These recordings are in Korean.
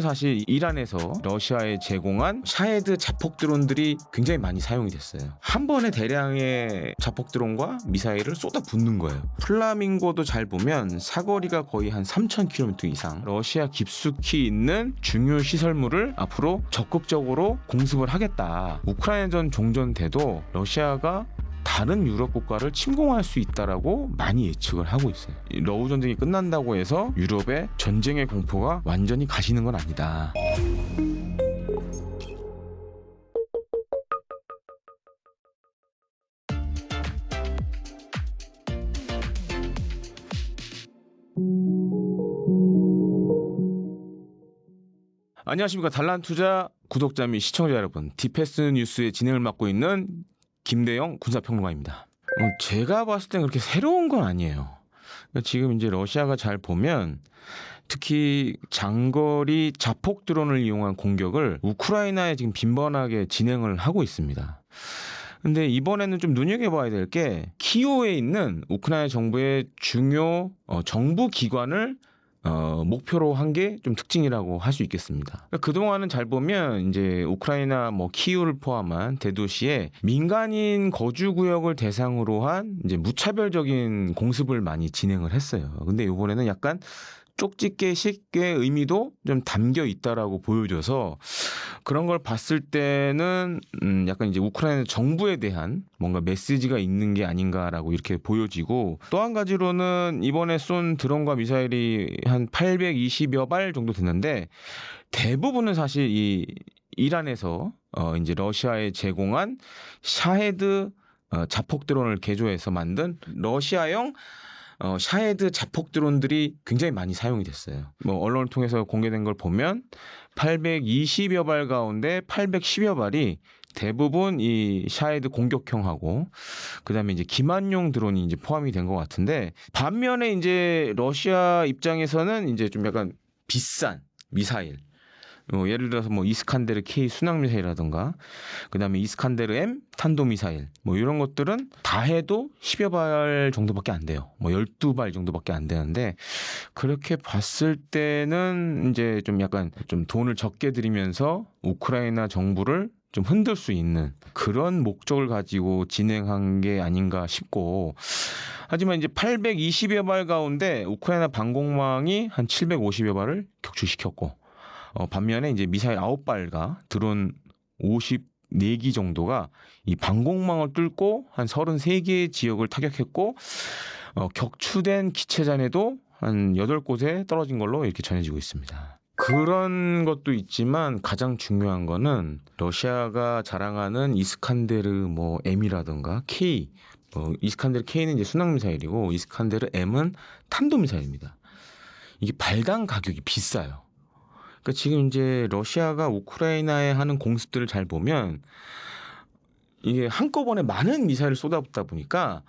사실 이란에서 러시아에 제공한 샤헤드 자폭 드론들이 굉장히 많이 사용이 됐어요. 한 번에 대량의 자폭 드론과 미사일을 쏟아 붓는 거예요. 플라밍고도 잘 보면 사거리가 거의 한 3,000km 이상 러시아 깊숙이 있는 중요 시설물을 앞으로 적극적으로 공습을 하겠다. 우크라이나전 종전돼도 러시아가 다른 유럽 국가를 침공할 수 있다라고 많이 예측을 하고 있어요. 이 러우 전쟁이 끝난다고 해서 유럽의 전쟁의 공포가 완전히 가시는 건 아니다. 안녕하십니까 달란투자 구독자 및 시청자 여러분 디패스 뉴스의 진행을 맡고 있는 김대영 군사평론가입니다. 어, 제가 봤을 땐 그렇게 새로운 건 아니에요. 그러니까 지금 이제 러시아가 잘 보면 특히 장거리 자폭 드론을 이용한 공격을 우크라이나에 지금 빈번하게 진행을 하고 있습니다. 근데 이번에는 좀 눈여겨봐야 될 게 키오에 있는 우크라이나 정부의 중요 어, 정부 기관을 어, 목표로 한 게 좀 특징이라고 할 수 있겠습니다. 그러니까 그동안은 잘 보면 이제 우크라이나 뭐 키우를 포함한 대도시에 민간인 거주 구역을 대상으로 한 이제 무차별적인 공습을 많이 진행을 했어요. 근데 이번에는 약간 쪽집게식의 의미도 좀 담겨 있다라고 보여줘서 그런 걸 봤을 때는 음 약간 이제 우크라이나 정부에 대한 뭔가 메시지가 있는 게 아닌가라고 이렇게 보여지고 또 한 가지로는 이번에 쏜 드론과 미사일이 한 820여 발 정도 됐는데 대부분은 사실 이 이란에서 어 이제 러시아에 제공한 샤헤드 어 자폭 드론을 개조해서 만든 러시아형 어, 샤헤드 자폭 드론들이 굉장히 많이 사용이 됐어요. 뭐 언론을 통해서 공개된 걸 보면 820여 발 가운데 810여 발이 대부분 이 샤헤드 공격형하고 그다음에 이제 기만용 드론이 이제 포함이 된 것 같은데 반면에 이제 러시아 입장에서는 이제 좀 약간 비싼 미사일 뭐 예를 들어서 뭐 이스칸데르 K 순항 미사일이라든가 그다음에 이스칸데르 M 탄도 미사일 뭐 이런 것들은 다 해도 10여 발 정도밖에 안 돼요. 뭐 12발 정도밖에 안 되는데 그렇게 봤을 때는 이제 좀 약간 좀 돈을 적게 들이면서 우크라이나 정부를 좀 흔들 수 있는 그런 목적을 가지고 진행한 게 아닌가 싶고 하지만 이제 820여 발 가운데 우크라이나 방공망이 한 750여 발을 격추시켰고 어, 반면에 이제 미사일 9발과 드론 54기 정도가 이 방공망을 뚫고 한 33개의 지역을 타격했고 어, 격추된 기체잔에도 한 8곳에 떨어진 걸로 이렇게 전해지고 있습니다. 그런 것도 있지만 가장 중요한 거는 러시아가 자랑하는 이스칸데르 뭐 M이라든가 K 어, 이스칸데르 K는 이제 순항 미사일이고 이스칸데르 M은 탄도 미사일입니다. 이게 발당 가격이 비싸요. 그러니까 지금 이제 러시아가 우크라이나에 하는 공습들을 잘 보면 이게 한꺼번에 많은 미사일을 쏟아붓다 보니까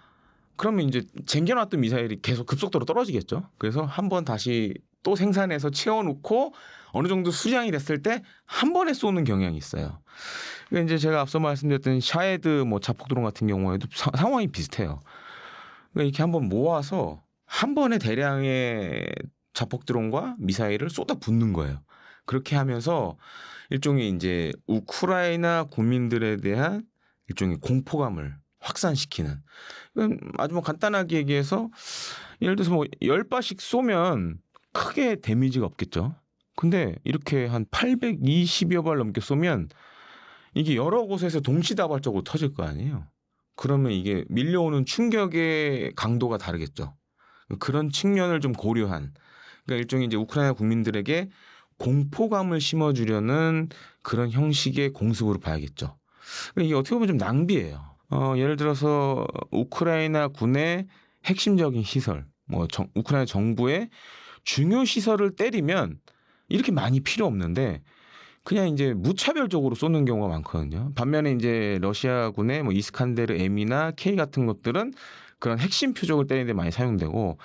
그러면 이제 쟁겨놨던 미사일이 계속 급속도로 떨어지겠죠. 그래서 한 번 다시 또 생산해서 채워놓고 어느 정도 수량이 됐을 때 한 번에 쏘는 경향이 있어요. 그러니까 이제 제가 앞서 말씀드렸던 샤헤드 뭐 자폭 드론 같은 경우에도 사, 상황이 비슷해요. 그러니까 이렇게 한 번 모아서 한 번에 대량의 자폭 드론과 미사일을 쏟아 붓는 거예요. 그렇게 하면서 일종의 이제 우크라이나 국민들에 대한 일종의 공포감을 확산시키는. 아주 뭐 간단하게 얘기해서 예를 들어서 뭐 10발씩 쏘면 크게 데미지가 없겠죠. 근데 이렇게 한 820여 발 넘게 쏘면 이게 여러 곳에서 동시다발적으로 터질 거 아니에요. 그러면 이게 밀려오는 충격의 강도가 다르겠죠. 그런 측면을 좀 고려한 그러니까 일종의 이제 우크라이나 국민들에게 공포감을 심어주려는 그런 형식의 공습으로 봐야겠죠. 이게 어떻게 보면 좀 낭비예요. 어, 예를 들어서 우크라이나 군의 핵심적인 시설, 뭐 정, 우크라이나 정부의 중요 시설을 때리면 이렇게 많이 필요 없는데 그냥 이제 무차별적으로 쏘는 경우가 많거든요. 반면에 이제 러시아군의 뭐 이스칸데르 M이나 K 같은 것들은 그런 핵심 표적을 때리는 데 많이 사용되고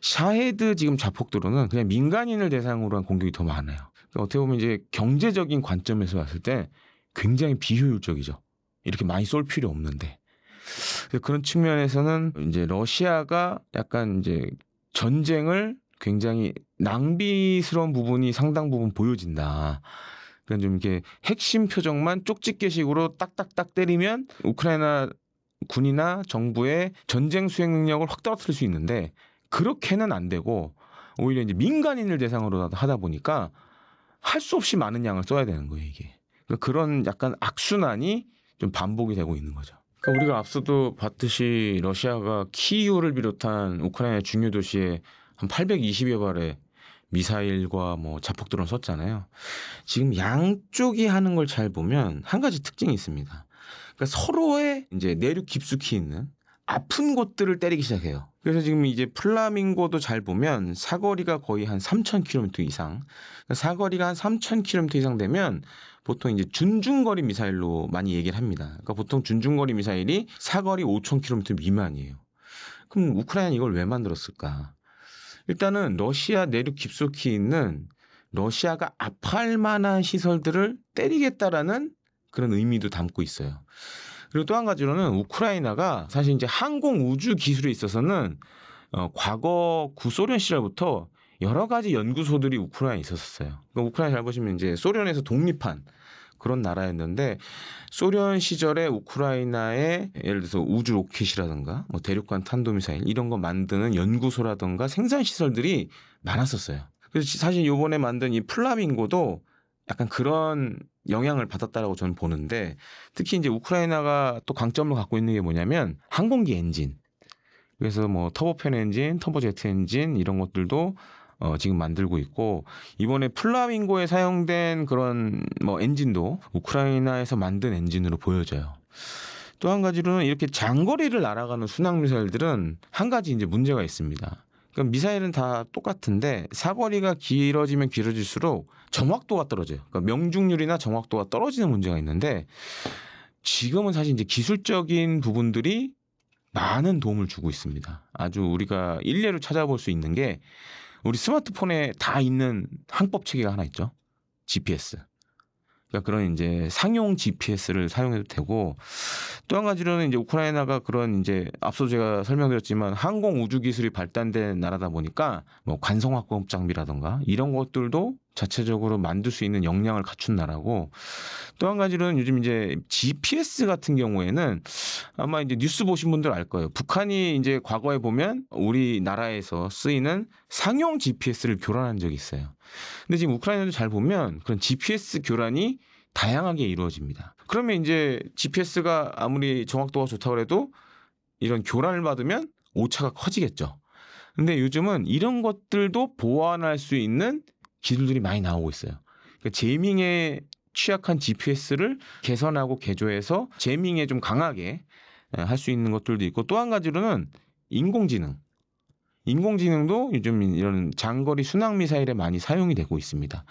샤헤드 지금 자폭 드론은 그냥 민간인을 대상으로 한 공격이 더 많아요. 그러니까 어떻게 보면 이제 경제적인 관점에서 봤을 때 굉장히 비효율적이죠. 이렇게 많이 쏠 필요 없는데. 그런 측면에서는 이제 러시아가 약간 이제 전쟁을 굉장히 낭비스러운 부분이 상당 부분 보여진다. 그러니까 좀 이렇게 핵심 표정만 쪽집게식으로 딱딱딱 때리면 우크라이나 군이나 정부의 전쟁 수행 능력을 확 떨어뜨릴 수 있는데 그렇게는 안 되고 오히려 이제 민간인을 대상으로 하다 보니까 할 수 없이 많은 양을 써야 되는 거예요 이게. 그러니까 그런 약간 악순환이 좀 반복이 되고 있는 거죠. 그러니까 우리가 앞서도 봤듯이 러시아가 키이우를 비롯한 우크라이나 중요 도시에 한 820여 발의 미사일과 뭐 자폭 드론 썼잖아요. 지금 양쪽이 하는 걸 잘 보면 한 가지 특징이 있습니다. 그러니까 서로의 이제 내륙 깊숙이 있는 아픈 곳들을 때리기 시작해요. 그래서 지금 이제 플라밍고도 잘 보면 사거리가 거의 한 3,000km 이상, 그러니까 사거리가 한 3,000km 이상 되면 보통 이제 준중거리 미사일로 많이 얘기를 합니다. 그러니까 보통 준중거리 미사일이 사거리 5,000km 미만이에요. 그럼 우크라이나 이걸 왜 만들었을까? 일단은 러시아 내륙 깊숙이 있는 러시아가 아파할 만한 시설들을 때리겠다라는 그런 의미도 담고 있어요. 그리고 또 한 가지로는 우크라이나가 사실 이제 항공 우주 기술에 있어서는 어, 과거 구소련 시절부터 여러 가지 연구소들이 우크라이나에 있었어요. 그러니까 우크라이나 잘 보시면 이제 소련에서 독립한 그런 나라였는데 소련 시절에 우크라이나에 예를 들어서 우주 로켓이라든가 뭐 대륙간 탄도미사일 이런 거 만드는 연구소라든가 생산 시설들이 많았었어요. 그래서 사실 요번에 만든 이 플라밍고도 약간 그런 영향을 받았다라고 저는 보는데 특히 이제 우크라이나가 또 강점을 갖고 있는 게 뭐냐면 항공기 엔진. 그래서 뭐 터보팬 엔진, 터보제트 엔진 이런 것들도 어, 지금 만들고 있고 이번에 플라밍고에 사용된 그런 뭐 엔진도 우크라이나에서 만든 엔진으로 보여져요. 또 한 가지로는 이렇게 장거리를 날아가는 순항 미사일들은 한 가지 이제 문제가 있습니다. 그러니까 미사일은 다 똑같은데 사거리가 길어지면 길어질수록 정확도가 떨어져요. 그러니까 명중률이나 정확도가 떨어지는 문제가 있는데 지금은 사실 이제 기술적인 부분들이 많은 도움을 주고 있습니다. 아주 우리가 일례로 찾아볼 수 있는 게 우리 스마트폰에 다 있는 항법 체계가 하나 있죠. GPS. 그러니까 그런 이제 상용 GPS를 사용해도 되고 또 한 가지로는 이제 우크라이나가 그런 이제 앞서 제가 설명드렸지만 항공 우주 기술이 발달된 나라다 보니까 뭐 관성화법 장비라던가 이런 것들도 자체적으로 만들 수 있는 역량을 갖춘 나라고 또 한 가지로는 요즘 이제 GPS 같은 경우에는 아마 이제 뉴스 보신 분들 알 거예요. 북한이 이제 과거에 보면 우리나라에서 쓰이는 상용 GPS를 교란한 적이 있어요. 근데 지금 우크라이나도 잘 보면 그런 GPS 교란이 다양하게 이루어집니다. 그러면 이제 GPS가 아무리 정확도가 좋다고 해도 이런 교란을 받으면 오차가 커지겠죠. 근데 요즘은 이런 것들도 보완할 수 있는 기술들이 많이 나오고 있어요. 그러니까 제밍에 취약한 GPS를 개선하고 개조해서 제밍에 좀 강하게 할 수 있는 것들도 있고 또 한 가지로는 인공지능. 인공지능도 요즘 이런 장거리 순항 미사일에 많이 사용이 되고 있습니다.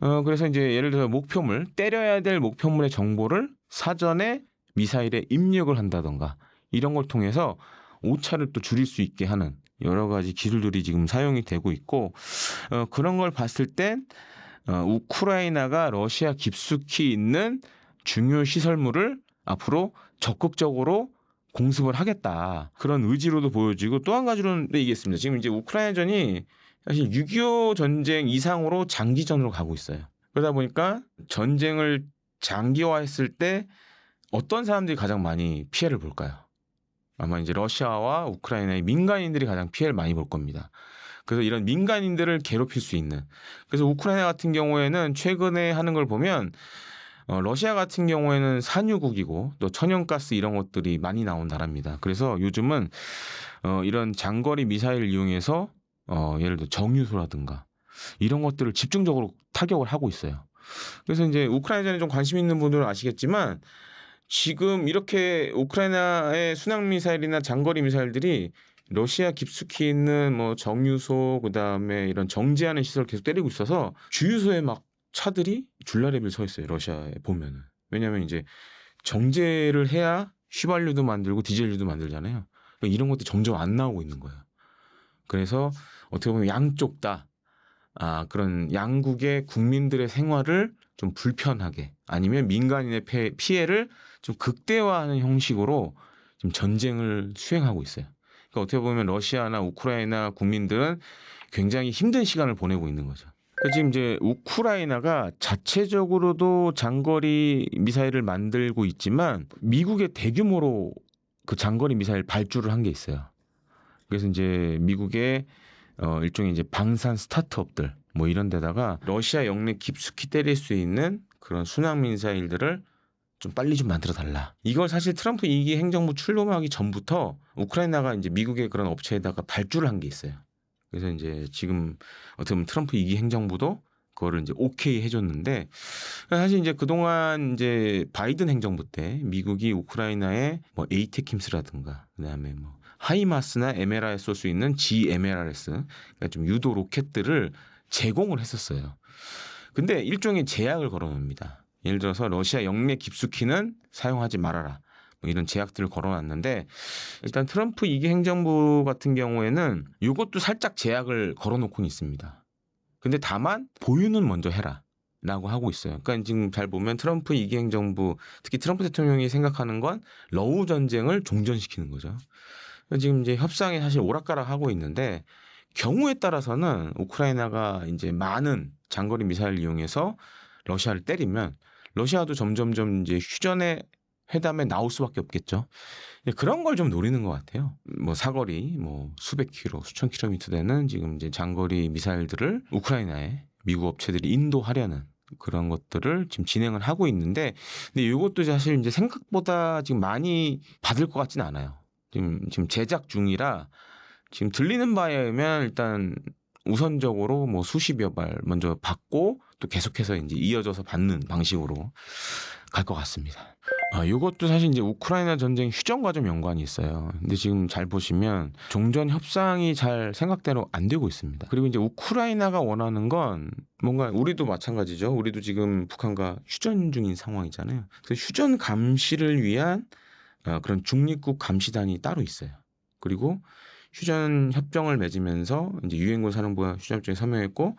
어, 그래서 이제 예를 들어 목표물, 때려야 될 목표물의 정보를 사전에 미사일에 입력을 한다던가 이런 걸 통해서 오차를 또 줄일 수 있게 하는 여러 가지 기술들이 지금 사용이 되고 있고 어, 그런 걸 봤을 땐 어, 우크라이나가 러시아 깊숙이 있는 중요 시설물을 앞으로 적극적으로 공습을 하겠다 그런 의지로도 보여지고 또 한 가지로는 얘기했습니다. 지금 이제 우크라이나전이 사실 6.25 전쟁 이상으로 장기전으로 가고 있어요. 그러다 보니까 전쟁을 장기화했을 때 어떤 사람들이 가장 많이 피해를 볼까요? 아마 이제 러시아와 우크라이나의 민간인들이 가장 피해를 많이 볼 겁니다. 그래서 이런 민간인들을 괴롭힐 수 있는. 그래서 우크라이나 같은 경우에는 최근에 하는 걸 보면 어, 러시아 같은 경우에는 산유국이고 또 천연가스 이런 것들이 많이 나온 나라입니다. 그래서 요즘은 어, 이런 장거리 미사일을 이용해서 어, 예를 들어 정유소라든가 이런 것들을 집중적으로 타격을 하고 있어요. 그래서 이제 우크라이나전에 좀 관심 있는 분들은 아시겠지만 지금 이렇게 우크라이나의 순항 미사일이나 장거리 미사일들이 러시아 깊숙이 있는 뭐 정유소 그다음에 이런 정지하는 시설 계속 때리고 있어서 주유소에 막 차들이 줄라레비를 서 있어요. 러시아에 보면은. 왜냐면 이제 정제를 해야 휘발유도 만들고 디젤유도 만들잖아요. 그러니까 이런 것도 점점 안 나오고 있는 거예요. 그래서 어떻게 보면 양쪽 다 아, 그런 양국의 국민들의 생활을 좀 불편하게 아니면 민간인의 피해를 좀 극대화하는 형식으로 좀 전쟁을 수행하고 있어요. 그러니까 어떻게 보면 러시아나 우크라이나 국민들은 굉장히 힘든 시간을 보내고 있는 거죠. 그러니까 지금 이제 우크라이나가 자체적으로도 장거리 미사일을 만들고 있지만 미국의 대규모로 그 장거리 미사일 발주를 한 게 있어요. 그래서 이제 미국의 어 일종의 이제 방산 스타트업들 뭐 이런 데다가 러시아 영내 깊숙이 때릴 수 있는 그런 순항 미사일들을 좀 빨리 좀 만들어 달라. 이걸 사실 트럼프 2기 행정부 출범하기 전부터 우크라이나가 이제 미국의 그런 업체에다가 발주를 한 게 있어요. 그래서 이제 지금 어떻게 보면 트럼프 2기 행정부도 그거를 이제 오케이 해줬는데 사실 이제 그동안 이제 바이든 행정부 때 미국이 우크라이나에 뭐 에이테킴스라든가 그다음에 뭐 하이마스나 에메라에 쏠 수 있는 GMLRS 그러니까 좀 유도 로켓들을 제공을 했었어요. 근데 일종의 제약을 걸어놓습니다. 예를 들어서 러시아 영내 깊숙이는 사용하지 말아라. 뭐 이런 제약들을 걸어놨는데 일단 트럼프 2기 행정부 같은 경우에는 이것도 살짝 제약을 걸어놓고는 있습니다. 근데 다만 보유는 먼저 해라. 라고 하고 있어요. 그러니까 지금 잘 보면 트럼프 2기 행정부, 특히 트럼프 대통령이 생각하는 건 러우 전쟁을 종전시키는 거죠. 지금 이제 협상이 사실 오락가락 하고 있는데 경우에 따라서는 우크라이나가 이제 많은 장거리 미사일 이용해서 러시아를 때리면 러시아도 점점점 이제 휴전의 회담에 나올 수밖에 없겠죠. 그런 걸 좀 노리는 것 같아요. 뭐 사거리, 뭐 수백 킬로, 수천 킬로미터 되는 지금 이제 장거리 미사일들을 우크라이나에 미국 업체들이 인도하려는 그런 것들을 지금 진행을 하고 있는데, 근데 이것도 사실 이제 생각보다 지금 많이 받을 것 같지는 않아요. 지금 지금 제작 중이라 지금 들리는 바에 의하면 일단 우선적으로 뭐 수십여 발 먼저 받고 또 계속해서 이제 이어져서 받는 방식으로 갈 것 같습니다. 아, 이것도 사실 이제 우크라이나 전쟁 휴전과 좀 연관이 있어요. 근데 지금 잘 보시면 종전 협상이 잘 생각대로 안 되고 있습니다. 그리고 이제 우크라이나가 원하는 건 뭔가 우리도 마찬가지죠. 우리도 지금 북한과 휴전 중인 상황이잖아요. 그래서 휴전 감시를 위한 어, 그런 중립국 감시단이 따로 있어요. 그리고 휴전 협정을 맺으면서 이제 유엔군 사령부가 휴전 협정에 서명했고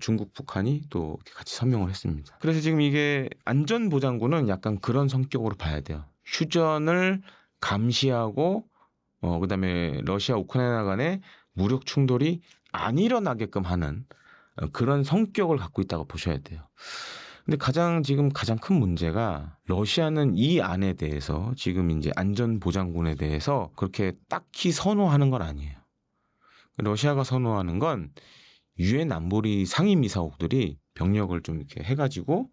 중국, 북한이 또 같이 서명을 했습니다. 그래서 지금 이게 안전보장군은 약간 그런 성격으로 봐야 돼요. 휴전을 감시하고 어 그다음에 러시아 우크라이나 간의 무력 충돌이 안 일어나게끔 하는 어, 그런 성격을 갖고 있다고 보셔야 돼요. 근데 가장 지금 가장 큰 문제가 러시아는 이 안에 대해서 지금 이제 안전보장군에 대해서 그렇게 딱히 선호하는 건 아니에요. 러시아가 선호하는 건 유엔 안보리 상임이사국들이 병력을 좀 이렇게 해가지고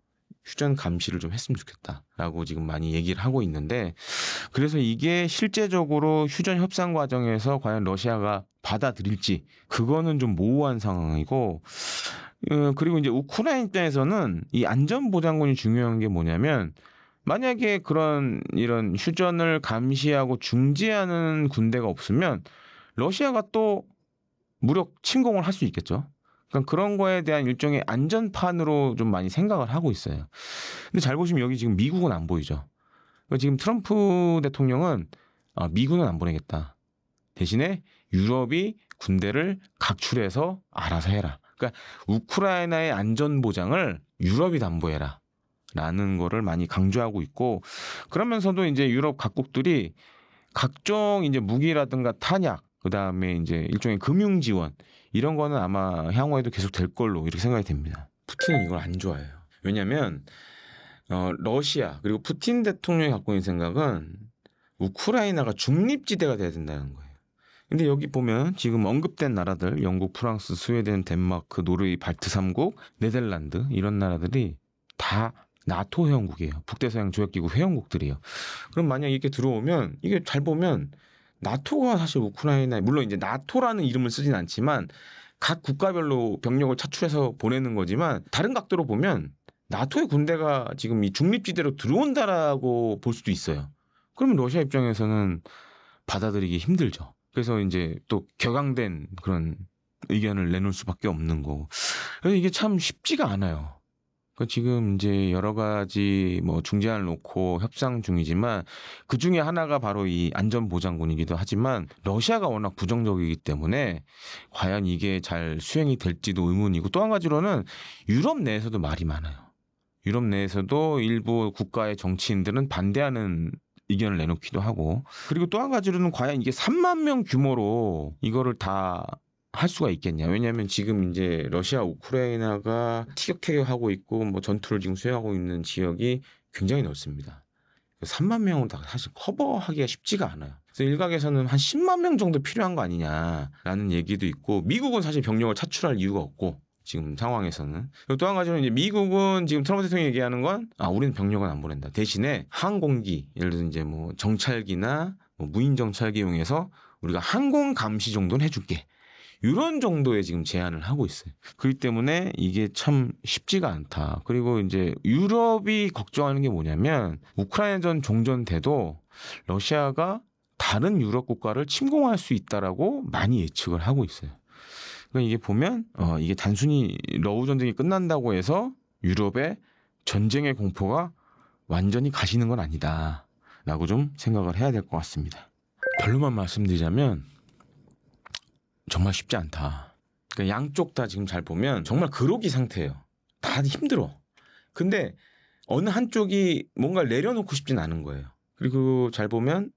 휴전 감시를 좀 했으면 좋겠다라고 지금 많이 얘기를 하고 있는데 그래서 이게 실제적으로 휴전 협상 과정에서 과연 러시아가 받아들일지 그거는 좀 모호한 상황이고 어, 그리고 이제 우크라이나 입장에서는 이 안전보장군이 중요한 게 뭐냐면 만약에 그런 이런 휴전을 감시하고 중지하는 군대가 없으면 러시아가 또 무력 침공을 할 수 있겠죠. 그러니까 그런 거에 대한 일종의 안전판으로 좀 많이 생각을 하고 있어요. 근데 잘 보시면 여기 지금 미국은 안 보이죠. 그러니까 지금 트럼프 대통령은 아, 미국은 안 보내겠다. 대신에 유럽이 군대를 각출해서 알아서 해라. 그러니까 우크라이나의 안전 보장을 유럽이 담보해라. 라는 거를 많이 강조하고 있고 그러면서도 이제 유럽 각국들이 각종 이제 무기라든가 탄약 그 다음에 이제 일종의 금융 지원 이런 거는 아마 향후에도 계속 될 걸로 이렇게 생각이 됩니다. 푸틴은 이걸 안 좋아해요. 왜냐하면 어, 러시아 그리고 푸틴 대통령이 갖고 있는 생각은 우크라이나가 중립지대가 돼야 된다는 거예요. 근데 여기 보면 지금 언급된 나라들 영국, 프랑스, 스웨덴, 덴마크, 노르웨이, 발트 3국, 네덜란드 이런 나라들이 다 나토 회원국이에요. 북대서양 조약기구 회원국들이에요. 그럼 만약 이렇게 들어오면 이게 잘 보면 나토가 사실 우크라이나에 물론 이제 나토라는 이름을 쓰진 않지만 각 국가별로 병력을 차출해서 보내는 거지만 다른 각도로 보면 나토의 군대가 지금 이 중립지대로 들어온다라고 볼 수도 있어요. 그러면 러시아 입장에서는 받아들이기 힘들죠. 그래서 이제 또 격앙된 그런 의견을 내놓을 수밖에 없는 거고. 그래서 이게 참 쉽지가 않아요. 그 지금 이제 여러 가지 뭐 중재안을 놓고 협상 중이지만 그 중에 하나가 바로 이 안전보장군이기도 하지만 러시아가 워낙 부정적이기 때문에 과연 이게 잘 수행이 될지도 의문이고 또 한 가지로는 유럽 내에서도 말이 많아요. 유럽 내에서도 일부 국가의 정치인들은 반대하는 의견을 내놓기도 하고 그리고 또 한 가지로는 과연 이게 3만 명 규모로 이거를 다 할 수가 있겠냐. 왜냐하면 지금 이제 러시아 우크라이나가 티격태격하고 있고 뭐 전투를 지금 수행하고 있는 지역이 굉장히 넓습니다. 3만 명은 다 사실 커버하기가 쉽지가 않아요. 그래서 일각에서는 한 10만 명 정도 필요한 거 아니냐라는 얘기도 있고 미국은 사실 병력을 차출할 이유가 없고 지금 상황에서는 또한 가지는 이제 미국은 지금 트럼프 대통령이 얘기하는 건 아 우리는 병력은 안 보낸다 대신에 항공기 예를 들어 이제 뭐 정찰기나 뭐 무인 정찰기 이용해서 우리가 항공 감시 정도는 해줄게 이런 정도의 지금 제안을 하고 있어요. 그렇기 때문에 이게 참 쉽지가 않다. 그리고 이제 유럽이 걱정하는 게 뭐냐면 우크라이나전 종전돼도 러시아가 다른 유럽 국가를 침공할 수 있다라고 많이 예측을 하고 있어요. 그러니까 이게 보면 어 이게 단순히 러우 전쟁이 끝난다고 해서 유럽의 전쟁의 공포가 완전히 가시는 건 아니다라고 좀 생각을 해야 될 것 같습니다. 별로만 말씀드리자면 정말 쉽지 않다. 그러니까 양쪽 다 지금 잘 보면 정말 그로기 상태예요. 다 힘들어. 근데 어느 한쪽이 뭔가를 내려놓고 싶진 않은 거예요. 그리고 잘 보면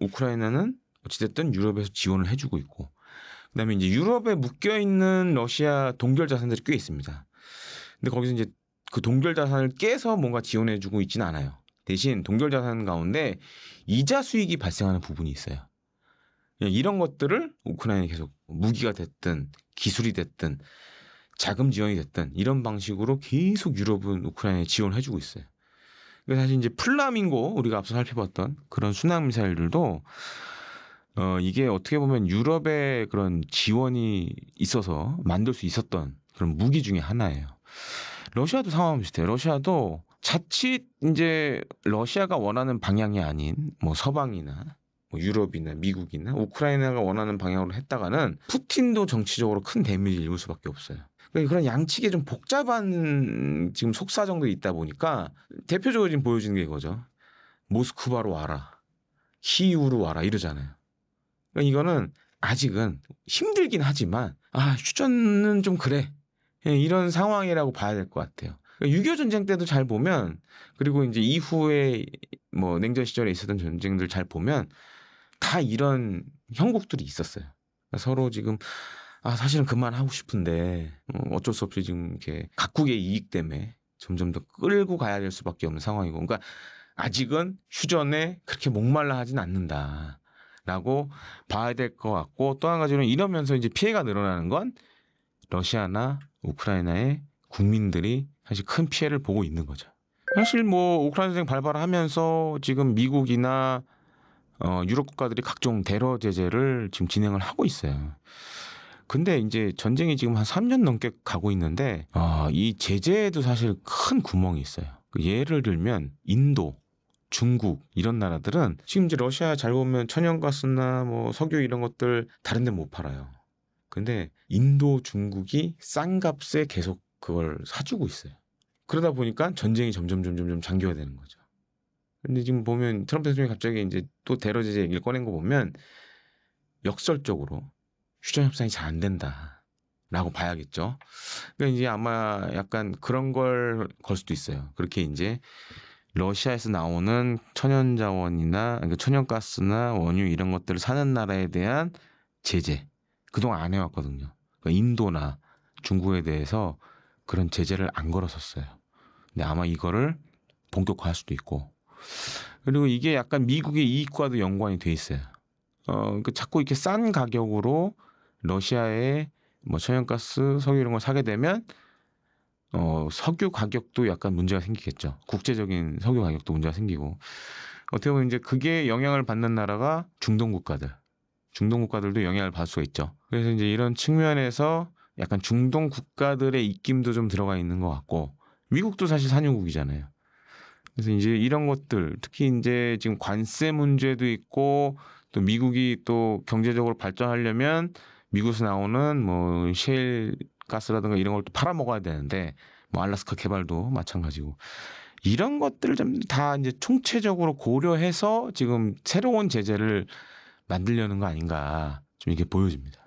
우크라이나는 어찌됐든 유럽에서 지원을 해주고 있고, 그다음에 이제 유럽에 묶여 있는 러시아 동결 자산들이 꽤 있습니다. 근데 거기서 이제 그 동결 자산을 깨서 뭔가 지원해주고 있지는 않아요. 대신 동결 자산 가운데 이자 수익이 발생하는 부분이 있어요. 이런 것들을 우크라이나에 계속 무기가 됐든 기술이 됐든 자금 지원이 됐든 이런 방식으로 계속 유럽은 우크라이나에 지원해 주고 있어요. 그래서 사실 이제 플라밍고 우리가 앞서 살펴봤던 그런 순항 미사일들도 어 이게 어떻게 보면 유럽의 그런 지원이 있어서 만들 수 있었던 그런 무기 중에 하나예요. 러시아도 상황 비슷해요. 러시아도 자칫 이제 러시아가 원하는 방향이 아닌 뭐 서방이나 뭐 유럽이나 미국이나 우크라이나가 원하는 방향으로 했다가는 푸틴도 정치적으로 큰 데미지를 입을 수밖에 없어요. 그러니까 그런 양측에 좀 복잡한 지금 속사정도 있다 보니까 대표적으로 지금 보여지는 게 이거죠. 모스크바로 와라. 키이우로 와라 이러잖아요. 그러니까 이거는 아직은 힘들긴 하지만 아 휴전은 좀 그래 예, 이런 상황이라고 봐야 될 것 같아요. 6.25 그러니까 전쟁 때도 잘 보면 그리고 이제 이후에 뭐 냉전 시절에 있었던 전쟁들 잘 보면 다 이런 형국들이 있었어요. 그러니까 서로 지금 아 사실은 그만하고 싶은데 어, 어쩔 수 없이 지금 이렇게 각국의 이익 때문에 점점 더 끌고 가야 될 수밖에 없는 상황이고 그러니까 아직은 휴전에 그렇게 목말라 하진 않는다 라고 봐야 될 것 같고 또 한 가지는 이러면서 이제 피해가 늘어나는 건 러시아나 우크라이나의 국민들이 사실 큰 피해를 보고 있는 거죠. 사실 뭐 우크라이나 전쟁 발발하면서 지금 미국이나 어, 유럽 국가들이 각종 대러 제재를 지금 진행을 하고 있어요. 근데 이제 전쟁이 지금 한 3년 넘게 가고 있는데 어, 이 제재에도 사실 큰 구멍이 있어요. 그 예를 들면 인도, 중국 이런 나라들은 지금 이제 러시아 잘 보면 천연가스나 뭐 석유 이런 것들 다른 데 못 팔아요. 근데 인도, 중국이 싼 값에 계속 그걸 사주고 있어요. 그러다 보니까 전쟁이 점점 점점 점 장기화되는 거죠. 근데 지금 보면 트럼프 대통령이 갑자기 이제 또 대러 제재 얘기를 꺼낸 거 보면 역설적으로 휴전 협상이 잘 안 된다 라고 봐야겠죠. 그러니까 이제 아마 약간 그런 걸 걸 수도 있어요. 그렇게 이제 러시아에서 나오는 천연 자원이나 그러니까 천연가스나 원유 이런 것들을 사는 나라에 대한 제재 그동안 안 해왔거든요. 그러니까 인도나 중국에 대해서 그런 제재를 안 걸었었어요. 근데 아마 이거를 본격화할 수도 있고 그리고 이게 약간 미국의 이익과도 연관이 돼 있어요. 어, 그 자꾸 이렇게 싼 가격으로 러시아의 뭐 천연가스, 석유 이런 걸 사게 되면 어, 석유 가격도 약간 문제가 생기겠죠. 국제적인 석유 가격도 문제가 생기고 어떻게 보면 이제 그게 영향을 받는 나라가 중동 국가들, 중동 국가들도 영향을 받을 수가 있죠. 그래서 이제 이런 측면에서 약간 중동 국가들의 입김도 좀 들어가 있는 것 같고 미국도 사실 산유국이잖아요. 그래서 이제 이런 것들 특히 이제 지금 관세 문제도 있고 또 미국이 또 경제적으로 발전하려면 미국에서 나오는 뭐 셰일 가스라든가 이런 걸 또 팔아 먹어야 되는데 뭐 알라스카 개발도 마찬가지고 이런 것들을 좀 다 이제 총체적으로 고려해서 지금 새로운 제재를 만들려는 거 아닌가 좀 이게 보여집니다.